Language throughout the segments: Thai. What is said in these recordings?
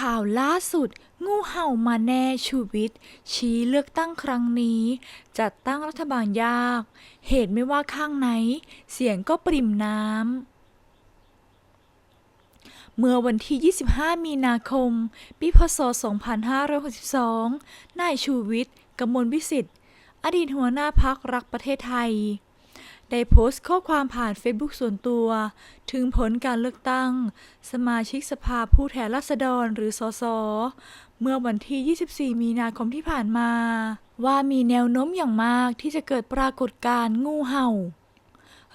ข่าวล่าสุด งูเห่ามาแน่ชูวิทย์ชี้เลือกตั้งครั้งนี้ จัดตั้งรัฐบาลยาก เหตุไม่ว่าข้างไหน เสียงก็ปริ่มน้ำเมื่อวันที่ 25 มีนาคม ปี พศ 2562 นายชูวิทย์กมลวิสิทธิ์ อดีตหัวหน้าพักรักประเทศไทย ได้โพสต์ข้อความผ่านเฟซบุ๊กส่วนตัว ถึงผลการเลือกตั้ง สมาชิกสภาผู้แทนราษฎรหรือสสเมื่อวันที่ 24 มีนาคมที่ผ่านมา ว่ามีแนวโน้มอย่างมากที่จะเกิดปรากฏการณ์งูเห่า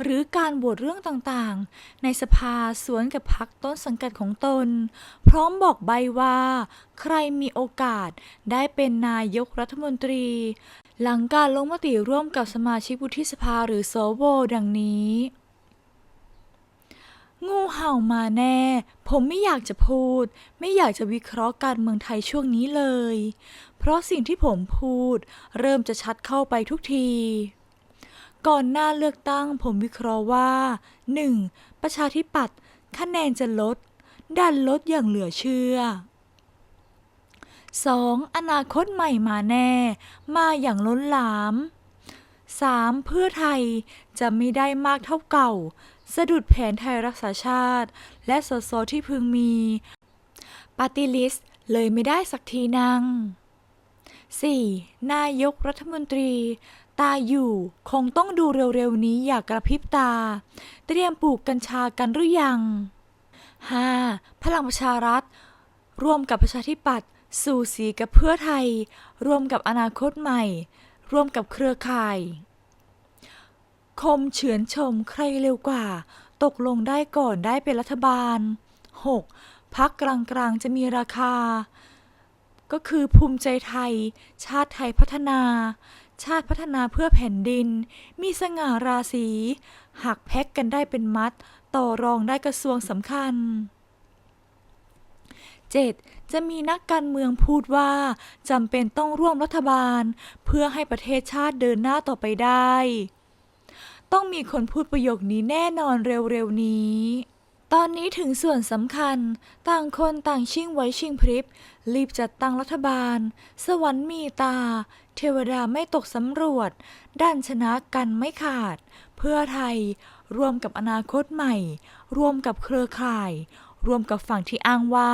หรือการโหวตเรื่องต่างๆ ในสภาสวนกับพักต้นสังกัดของตน พร้อมบอกใบว่า ใครมีโอกาสได้เป็นนายกรัฐมนตรี หลังการลงมติร่วมกับสมาชิกวุฒิสภาหรือสวดังนี้ งูเห่ามาแน่ ผมไม่อยากจะพูด ไม่อยากจะวิเคราะห์การเมืองไทยช่วงนี้เลย เพราะสิ่งที่ผมพูด เริ่มจะชัดเข้าไปทุกทีก่อนหน้าเลือกตั้งผมวิเคราะห์ว่า 1. ประชาธิปัตย์คะแนนจะลด ดันลดอย่างเหลือเชื่อ 2. อนาคตใหม่มาแน่ มาอย่างล้นหลาม 3. เพื่อไทยจะไม่ได้มากเท่าเก่า สะดุดแผนไทยรักษาชาติ และสสที่พึงมีปาร์ตี้ลิสต์เลยไม่ได้สักทีนัง 4. นายกรัฐมนตรี ตาอยู่คงต้องดูเร็วๆนี้อย่ากกระพริบตา เตรียมปลูกกัญชากันหรือยัง 5. พลังประชารัฐ ร่วมกับประชาธิปัตย์ สู่สีกับเพื่อไทย รวมกับอนาคตใหม่ ร่วมกับเครือข่าย คมเฉือนชมใครเร็วกว่า ตกลงได้ก่อนได้เป็นรัฐบาล 6. พักกลางๆจะมีราคา ก็คือภูมิใจไทย ชาติไทยพัฒนา ชาติพัฒนาเพื่อแผ่นดิน มีสง่าราศีหากแพ็กกันได้เป็นมัด ต่อรองได้กระทรวงสำคัญ 7. จะมีนักการเมืองพูดว่าจำเป็นต้องร่วมรัฐบาล เพื่อให้ประเทศชาติเดินหน้าต่อไปได้ ต้องมีคนพูดประโยคนี้แน่นอนเร็วๆนี้ ตอนนี้ถึงส่วนสำคัญ ต่างคนต่างชิ่งไว้ชิงพริบ รีบจัดตั้งรัฐบาล สวรรค์มีตา เทวดาไม่ตกสำรวจ ด้านชนะกันไม่ขาด เพื่อไทยรวมกับอนาคตใหม่ รวมกับเครือข่าย ร่วมกับฝั่งที่อ้างว่า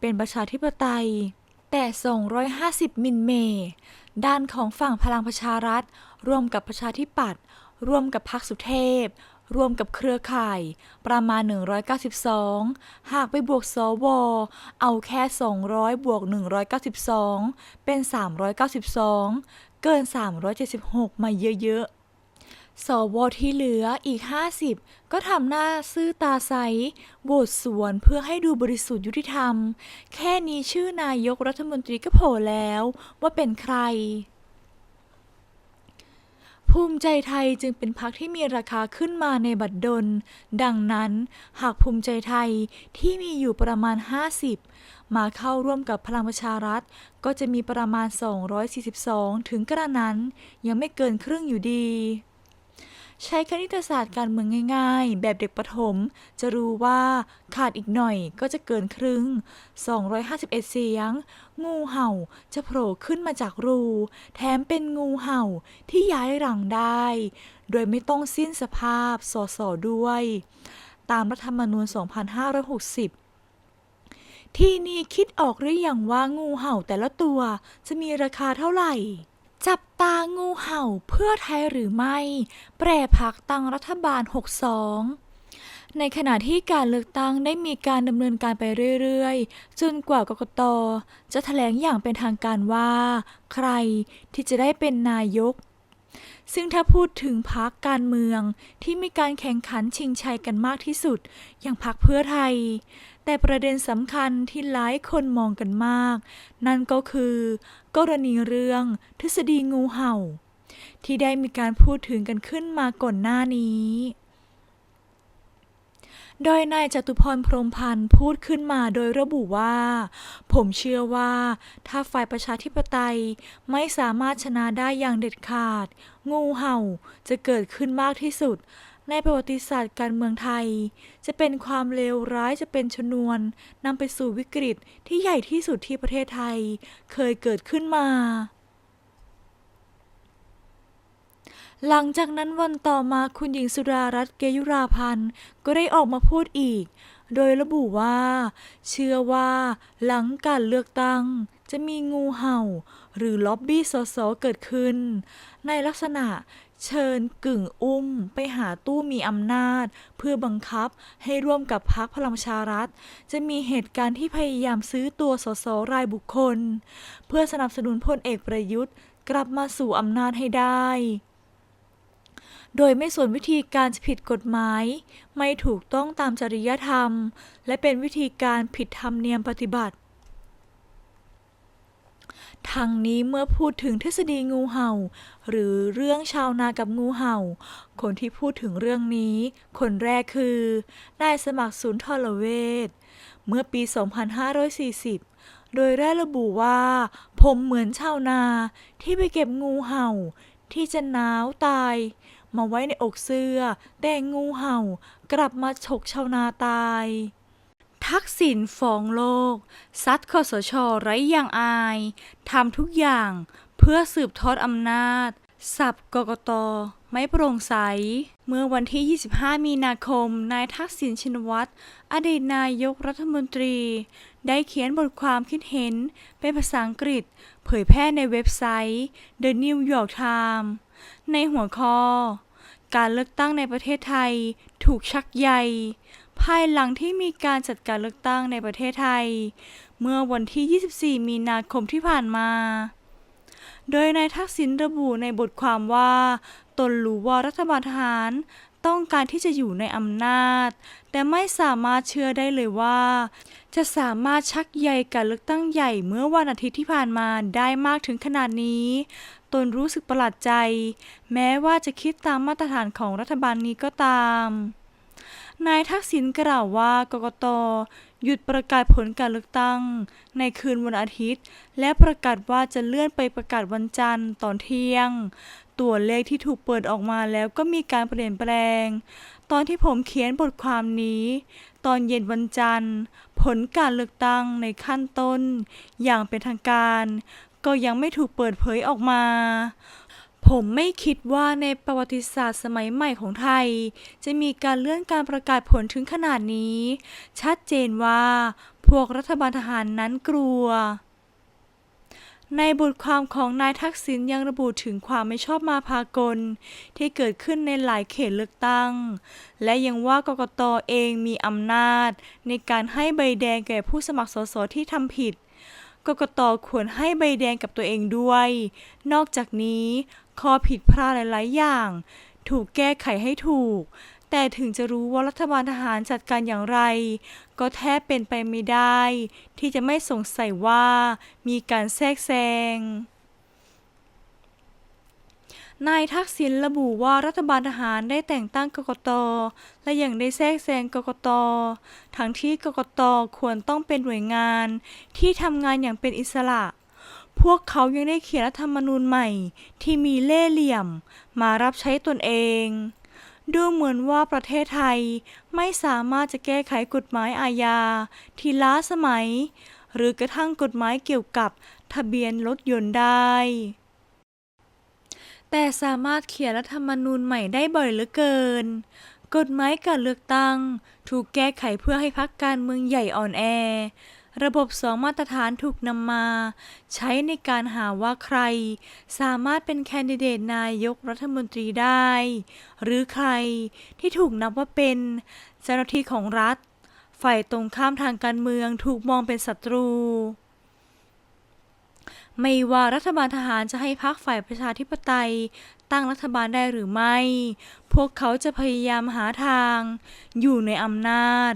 เป็นประชาธิปไตย แต่ 250 มิลเม ด้านของฝั่งพลังประชารัฐ ร่วมกับประชาธิปัตย์ร่วมกับพรรคสุเทพร่วมกับเครือข่าย ประมาณ 192 หากไปบวกสวเอาแค่ 200 บวก 192 เป็น 392 เกิน 376 มาเยอะ ๆ สวที่เหลืออีก 50 ก็ทำหน้าซื่อตาใสโหวสวนเพื่อให้ดูบริสุทธิ์ยุติธรรม แค่นี้ชื่อนายกรัฐมนตรีก็โผล่แล้วว่าเป็นใคร ภูมิใจไทยจึงเป็นพรรคที่มีราคาขึ้นมาในบัดดล ดังนั้นหากภูมิใจไทยที่มีอยู่ประมาณ 50 มาเข้าร่วมกับพลังประชารัฐ ก็จะมีประมาณ 242 ถึงกระนั้น ยังไม่เกินครึ่งอยู่ดี ใช้คณิตศาสตร์การเมืองง่าย ๆ แบบเด็กประถม จะรู้ว่าขาดอีกหน่อยก็จะเกินครึ่ง 251 เสียง งูเห่าจะโผล่ขึ้นมาจากรู แถมเป็นงูเห่าที่ย้ายรังได้ โดยไม่ต้องสิ้นสภาพสอสด้วย ตามรัฐธรรมนูญ 2560ที่นี่คิดออกหรือยังว่างูเห่าแต่ละตัวจะมีราคาเท่าไหร่ จับตางูเห่าเพื่อไทยหรือไม่ แปรพักตั้งรัฐบาล 62 ในขณะที่การเลือกตั้งได้มีการดำเนินการไปเรื่อยๆ จนกว่ากกตจะแถลงอย่างเป็นทางการว่า ใครที่จะได้เป็นนายก ซึ่งถ้าพูดถึงพักการเมืองที่มีการแข่งขันชิงชัยกันมากที่สุด อย่างพักเพื่อไทย แต่ประเด็นสำคัญที่หลายคนมองกันมาก นั่นก็คือ กรณีเรื่องทฤษฎีงูเห่า ที่ได้มีการพูดถึงกันขึ้นมาก่อนหน้านี้ โดยนายจตุพรพรมพันธ์พูดขึ้นมาโดยระบุว่า ผมเชื่อว่าถ้าฝ่ายประชาธิปไตยไม่สามารถชนะได้อย่างเด็ดขาด งูเห่าจะเกิดขึ้นมากที่สุด ในประวัติศาสตร์การเมืองไทย จะเป็นความเลวร้ายจะเป็นชนวนนำไปสู่วิกฤตที่ใหญ่ที่สุดที่ประเทศไทย เคยเกิดขึ้นมา หลังจากนั้นวันต่อมาคุณหญิงสุดารัตน์เกยุราพันธ์ก็ได้ออกมาพูดอีก โดยระบุว่า เชื่อว่าหลังการเลือกตั้ง จะมีงูเห่า หรือล็อบบี้สสเกิดขึ้น ในลักษณะเชิญกึ่งอุ้มไปหาตู้มีอำนาจ เพื่อบังคับให้ร่วมกับพรรคพลังชารัฐ จะมีเหตุการณ์ที่พยายามซื้อตัวสสรายบุคคล เพื่อสนับสนุนพลเอกประยุทธ์ กลับมาสู่อำนาจให้ได้ โดยไม่สนวิธีการผิดกฎหมาย ไม่ถูกต้องตามจริยธรรม และเป็นวิธีการผิดธรรมเนียมปฏิบัติทางนี้เมื่อพูดถึงทฤษฎีงูเห่า หรือเรื่องชาวนากับงูเห่า คนที่พูดถึงเรื่องนี้ คนแรกคือนายสมัครศูนย์ทรเวชเมื่อปี 2540 โดยได้ระบุว่า ผมเหมือนชาวนาที่ไปเก็บงูเห่า ที่จะหนาวตาย มาไว้ในอกเสื้อแต่งูเห่า กลับมาฉกชาวนาตาย ทักษิณฟ้องโลก ซัดคอสชอไร้ยางอายทำทุกอย่างเพื่อสืบทอดอำนาจ สับกกตไม่โปร่งใส เมื่อวันที่ 25 มีนาคม นายทักษิณชินวัตร อดีตนายกรัฐมนตรี ได้เขียนบทความคิดเห็นเป็นภาษาอังกฤษ เผยแพร่ในเว็บไซต์ The New York Times ในหัวข้อ การเลือกตั้งในประเทศไทย ถูกชักใย ภายหลังที่มีการจัดการเลือกตั้งในประเทศไทย เมื่อวันที่ 24 มีนาคมที่ผ่านมา โดยนายทักษิณระบุในบทความว่า ตนรู้ว่ารัฐบาลทหารต้องการที่จะอยู่ในอำนาจ แต่ไม่สามารถเชื่อได้เลยว่า จะสามารถชักใยการเลือกตั้งใหญ่เมื่อวันอาทิตย์ที่ผ่านมาได้มากถึงขนาดนี้ ตนรู้สึกประหลาดใจ แม้ว่าจะคิดตามมาตรฐานของรัฐบาลนี้ก็ตาม นายทักษิณกล่าวว่ากกตหยุดประกาศผลการเลือกตั้ง ในคืนวันอาทิตย์ และประกาศว่าจะเลื่อนไปประกาศวันจันทร์ตอนเที่ยง ตัวเลขที่ถูกเปิดออกมาแล้วก็มีการเปลี่ยนแปลง ตอนที่ผมเขียนบทความนี้ ตอนเย็นวันจันทร์ ผลการเลือกตั้งในขั้นต้น อย่างเป็นทางการ ก็ยังไม่ถูกเปิดเผยออกมา ผมไม่คิดว่าในประวัติศาสตร์สมัยใหม่ของไทย จะมีการเลื่อนการประกาศผลถึงขนาดนี้ ชัดเจนว่าพวกรัฐบาลทหารนั้นกลัวในบทความของนายทักษิณยังระบุถึงความไม่ชอบมาพากล ที่เกิดขึ้นในหลายเขตเลือกตั้ง และยังว่ากกตเองมีอำนาจ ในการให้ใบแดงแก่ผู้สมัครสสที่ทำผิด กกตควรให้ใบแดงกับตัวเองด้วย นอกจากนี้ข้อผิดพลาดหลาย ๆ อย่าง ถูกแก้ไขให้ถูก แต่ถึงจะรู้ว่ารัฐบาลทหารจัดการอย่างไร ก็แทบเป็นไปไม่ได้ ที่จะไม่สงสัยว่ามีการแทรกแซง นายทักษิณระบุว่ารัฐบาลทหารได้แต่งตั้งกกต และยังได้แทรกแซงกกต ทั้งที่กกตควรต้องเป็นหน่วยงาน ที่ทำงานอย่างเป็นอิสระ พวกเขายังได้เขียนรัฐธรรมนูญใหม่ ที่มีเล่ห์เหลี่ยม มารับใช้ตนเองดูเหมือนว่าประเทศไทยไม่สามารถจะแก้ไขกฎหมายอาญาที่ล้าสมัย หรือกระทั่งกฎหมายเกี่ยวกับทะเบียนรถยนต์ได้ แต่สามารถเขียนรัฐธรรมนูญใหม่ได้บ่อยเหลือเกิน กฎหมายการเลือกตั้ง ถูกแก้ไขเพื่อให้พรรคการเมืองใหญ่อ่อนแอ ระบบสองมาตรฐานถูกนำมา ใช้ในการหาว่าใคร สามารถเป็นแคนดิเดตนายกรัฐมนตรีได้ หรือใครที่ถูกนับว่าเป็นเจ้าหน้าที่ของรัฐ ฝ่ายตรงข้ามทางการเมืองถูกมองเป็นศัตรู ไม่ว่ารัฐบาลทหารจะให้พรรคฝ่ายประชาธิปไตย ตั้งรัฐบาลได้หรือไม่ พวกเขาจะพยายามหาทาง อยู่ในอำนาจ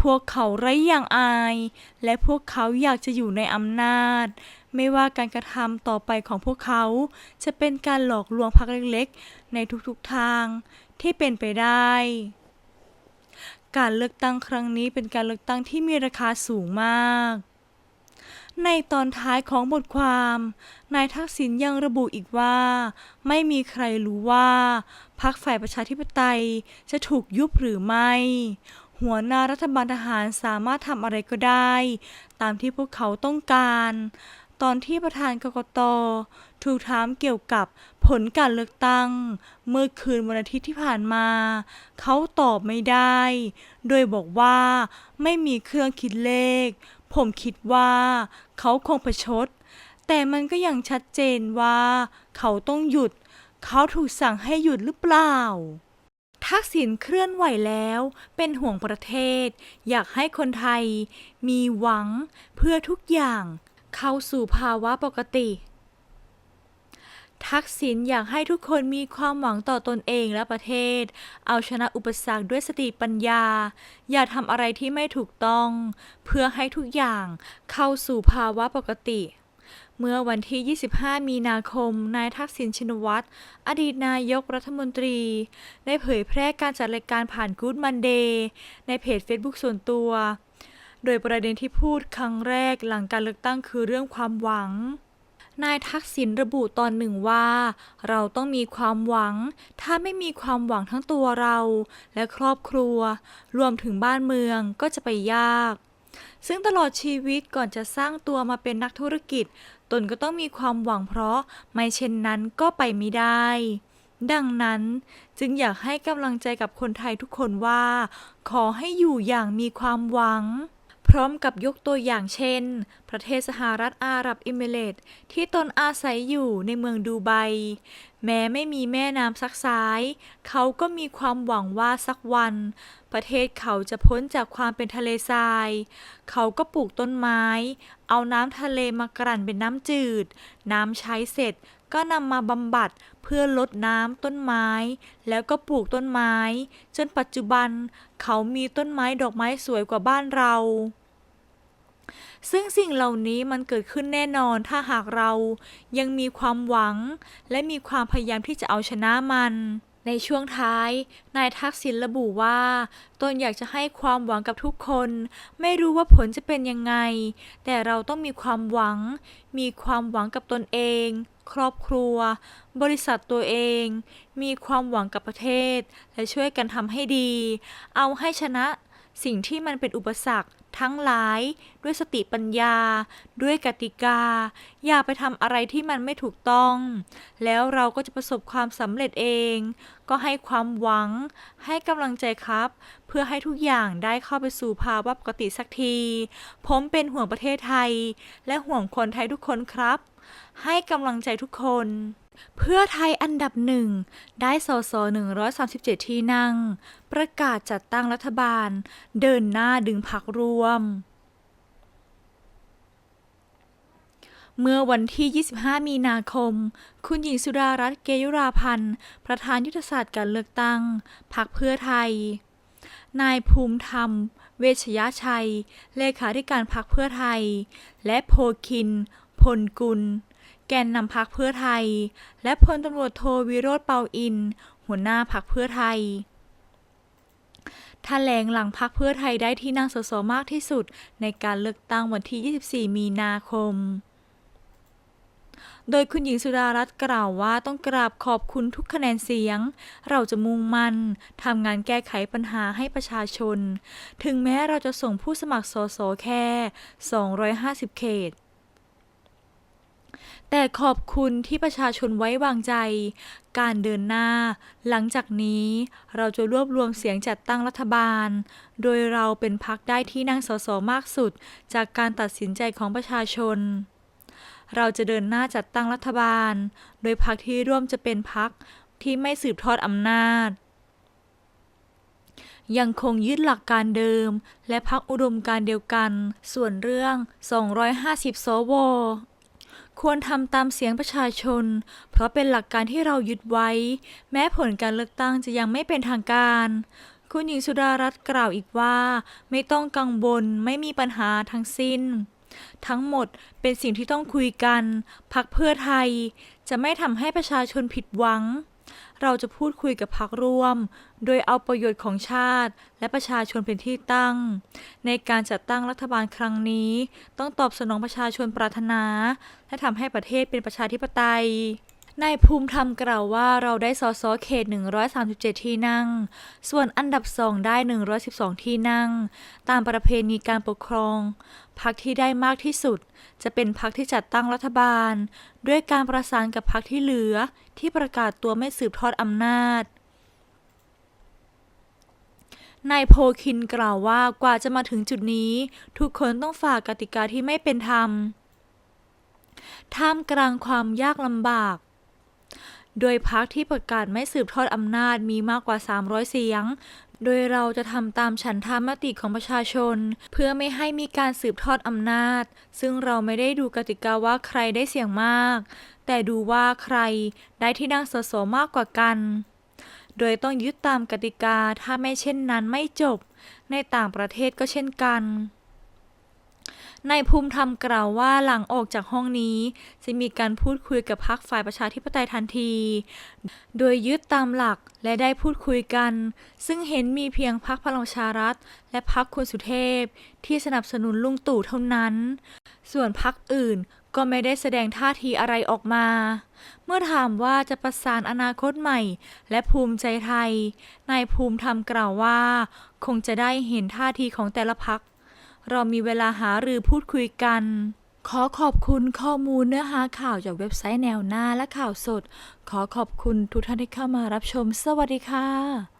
พวกเขาไร้อย่างอาย และพวกเขาอยากจะอยู่ในอำนาจ ไม่ว่าการกระทำต่อไปของพวกเขา จะเป็นการหลอกลวงพรรคเล็กๆ ในทุกๆทางที่เป็นไปได้การเลือกตั้งครั้งนี้เป็นการเลือกตั้งที่มีราคาสูงมาก ในตอนท้ายของบทความ นายทักษิณยังระบุอีกว่า ไม่มีใครรู้ว่าพรรคฝ่ายประชาธิปไตยจะถูกยุบหรือไม่ หัวหน้ารัฐบาลทหารสามารถทำอะไรก็ได้ ตามที่พวกเขาต้องการ ตอนที่ประธานกกตถูกถามเกี่ยวกับผลการเลือกตั้ง เมื่อคืนวันอาทิตย์ที่ผ่านมา เขาตอบไม่ได้ โดยบอกว่าไม่มีเครื่องคิดเลข ผมคิดว่าเขาคงประชด แต่มันก็ยังชัดเจนว่า เขาต้องหยุด เขาถูกสั่งให้หยุดหรือเปล่า ทักษิณเคลื่อนไหวแล้ว เป็นห่วงประเทศ อยากให้คนไทย มีหวังเพื่อทุกอย่าง เข้าสู่ภาวะปกติ ทักษิณอยากให้ทุกคนมีความหวังต่อตนเองและประเทศ เอาชนะอุปสรรคด้วยสติปัญญา อย่าทำอะไรที่ไม่ถูกต้อง เพื่อให้ทุกอย่างเข้าสู่ภาวะปกติเมื่อวันที่ 25 มีนาคม นายทักษิณชินวัตร อดีตนายกรัฐมนตรี ได้เผยแพร่การจัดรายการผ่าน Good Monday ในเพจ Facebook ส่วนตัว โดยประเด็นที่พูดครั้งแรกหลังการเลือกตั้งคือเรื่องความหวัง นายทักษิณระบุตอนหนึ่งว่า เราต้องมีความหวัง ถ้าไม่มีความหวังทั้งตัวเราและครอบครัว รวมถึงบ้านเมืองก็จะไปยาก ซึ่งตลอดชีวิตก่อนจะสร้างตัวมาเป็นนักธุรกิจ ตนก็ต้องมีความหวังเพราะไม่เช่นนั้นก็ไปไม่ได้ ดังนั้นจึงอยากให้กำลังใจกับคนไทยทุกคนว่า ขอให้อยู่อย่างมีความหวัง ร้อมกับยกตัวอย่างเช่น ประเทศสหรัฐอาหรับเอมิเรตที่ตนอาศัยอยู่ในเมืองดูไบ แม้ไม่มีแม่น้ำซักซ้าย เขาก็มีความหวังว่าสักวัน ประเทศเขาจะพ้นจากความเป็นทะเลทราย เขาก็ปลูกต้นไม้ เอาน้ำทะเลมากลั่นเป็นน้ำจืด น้ำใช้เสร็จก็นำมาบำบัดเพื่อลดน้ำต้นไม้ แล้วก็ปลูกต้นไม้ จนปัจจุบันเขามีต้นไม้ดอกไม้สวยกว่าบ้านเรา ซึ่งสิ่งเหล่านี้มันเกิดขึ้นแน่นอนถ้าหากเรายังมีความหวัง และมีความพยายามที่จะเอาชนะมัน ในช่วงท้าย นายทักษิณระบุว่า ตนอยากจะให้ความหวังกับทุกคน ไม่รู้ว่าผลจะเป็นยังไง แต่เราต้องมีความหวัง มีความหวังกับตนเอง ครอบครัว บริษัทตัวเอง มีความหวังกับประเทศ และช่วยกันทำให้ดี เอาให้ชนะ สิ่งที่มันเป็นอุปสรรคทั้งหลาย ด้วยสติปัญญา ด้วยกติกา อย่าไปทำอะไรที่มันไม่ถูกต้อง แล้วเราก็จะประสบความสำเร็จเอง ก็ให้ความหวัง ให้กำลังใจครับ เพื่อให้ทุกอย่างได้เข้าไปสู่ภาวะปกติสักที ผมเป็นห่วงประเทศไทย และห่วงคนไทยทุกคนครับ ให้กำลังใจทุกคน เพื่อไทยอันดับหนึ่ง ได้สส137 ที่นั่ง ประกาศจัดตั้งรัฐบาล เดินหน้าดึงพักรวม เมื่อวันที่ 25 มีนาคม คุณหญิงสุดารัตน์เกยุราพันธ์ ประธานยุทธศาสตร์การเลือกตั้ง พรรคเพื่อไทย นายภูมิธรรม เวชยชัย เลขาธิการพรรคเพื่อไทย และโพคิน พลกุล แกนนำพรรคเพื่อไทย และพลตำรวจโทวิโรธเปาอิน หัวหน้าพรรคเพื่อไทยแถลงหลังพรรคเพื่อไทยได้ที่นั่งสสมากที่สุดในการเลือกตั้งวันที่ 24 มีนาคม โดยคุณหญิงสุดารัตน์กล่าวว่าต้องกราบขอบคุณทุกคะแนนเสียง เราจะมุ่งมั่นทำงานแก้ไขปัญหาให้ประชาชน ถึงแม้เราจะส่งผู้สมัครสสแค่ 250 เขต แต่ขอบคุณที่ประชาชนไว้วางใจ การเดินหน้า หลังจากนี้เราจะรวบรวมเสียงจัดตั้งรัฐบาล โดยเราเป็นพักได้ที่นั่งสสมากสุด จากการตัดสินใจของประชาชน เราจะเดินหน้าจัดตั้งรัฐบาล โดยพักที่ร่วมจะเป็นพักที่ไม่สืบทอดอำนาจยังคงยึดหลักการเดิม และพักอุดมการเดียวกัน ส่วนเรื่อง 250 สว ควรทำตามเสียงประชาชน เพราะเป็นหลักการที่เรายึดไว้ แม้ผลการเลือกตั้งจะยังไม่เป็นทางการ คุณหญิงสุดารัตน์กล่าวอีกว่า ไม่ต้องกังวลไม่มีปัญหาทั้งสิ้น ทั้งหมดเป็นสิ่งที่ต้องคุยกัน พักเพื่อไทย จะไม่ทำให้ประชาชนผิดหวัง เราจะพูดคุยกับพักร่วม โดยเอาประโยชน์ของชาติ และประชาชนเป็นที่ตั้ง ในการจัดตั้งรัฐบาลครั้งนี้ ต้องตอบสนองประชาชนปรารถนา และทำให้ประเทศเป็นประชาธิปไตยนายภูมิธรรมกล่าวว่าเราได้สสเขต 137 ที่นั่ง ส่วนอันดับสองได้ 112 ที่นั่ง ตามประเพณีการปกครอง พรรคที่ได้มากที่สุด จะเป็นพรรคที่จัดตั้งรัฐบาล ด้วยการประสานกับพรรคที่เหลือ ที่ประกาศตัวไม่สืบทอดอำนาจนายโพคินกล่าวว่ากว่าจะมาถึงจุดนี้ ทุกคนต้องฝ่ากติกาที่ไม่เป็นธรรม ท่ามกลางความยากลำบาก โดยพรรคที่ประกาศไม่สืบทอดอำนาจมีมากกว่า 300 เสียง โดยเราจะทำตามฉันทามติของประชาชน เพื่อไม่ให้มีการสืบทอดอำนาจ ซึ่งเราไม่ได้ดูกติกาว่าใครได้เสียงมาก แต่ดูว่าใครได้ที่นั่งสสมากกว่ากัน โดยต้องยึดตามกติกาถ้าไม่เช่นนั้นไม่จบ ในต่างประเทศก็เช่นกัน นายภูมิธรรมกล่าวว่าหลังออกจากห้องนี้จะมีการพูดคุยกับพรรคฝ่ายประชาธิปไตยทันที โดยยึดตามหลักและได้พูดคุยกัน ซึ่งเห็นมีเพียงพรรคพลังประชารัฐ และพรรคคุณสุเทพ ที่สนับสนุนลุงตู่เท่านั้น ส่วนพรรคอื่นก็ไม่ได้แสดงท่าทีอะไรออกมา เมื่อถามว่าจะประสานอนาคตใหม่ และภูมิใจไทย นายภูมิธรรมกล่าวว่า คงจะได้เห็นท่าทีของแต่ละพัก เรามีเวลาหารือพูดคุยกัน ขอขอบคุณข้อมูลเนื้อหาข่าวจากเว็บไซต์แนวหน้าและข่าวสด ขอขอบคุณทุกท่านที่เข้ามารับชม สวัสดีค่ะ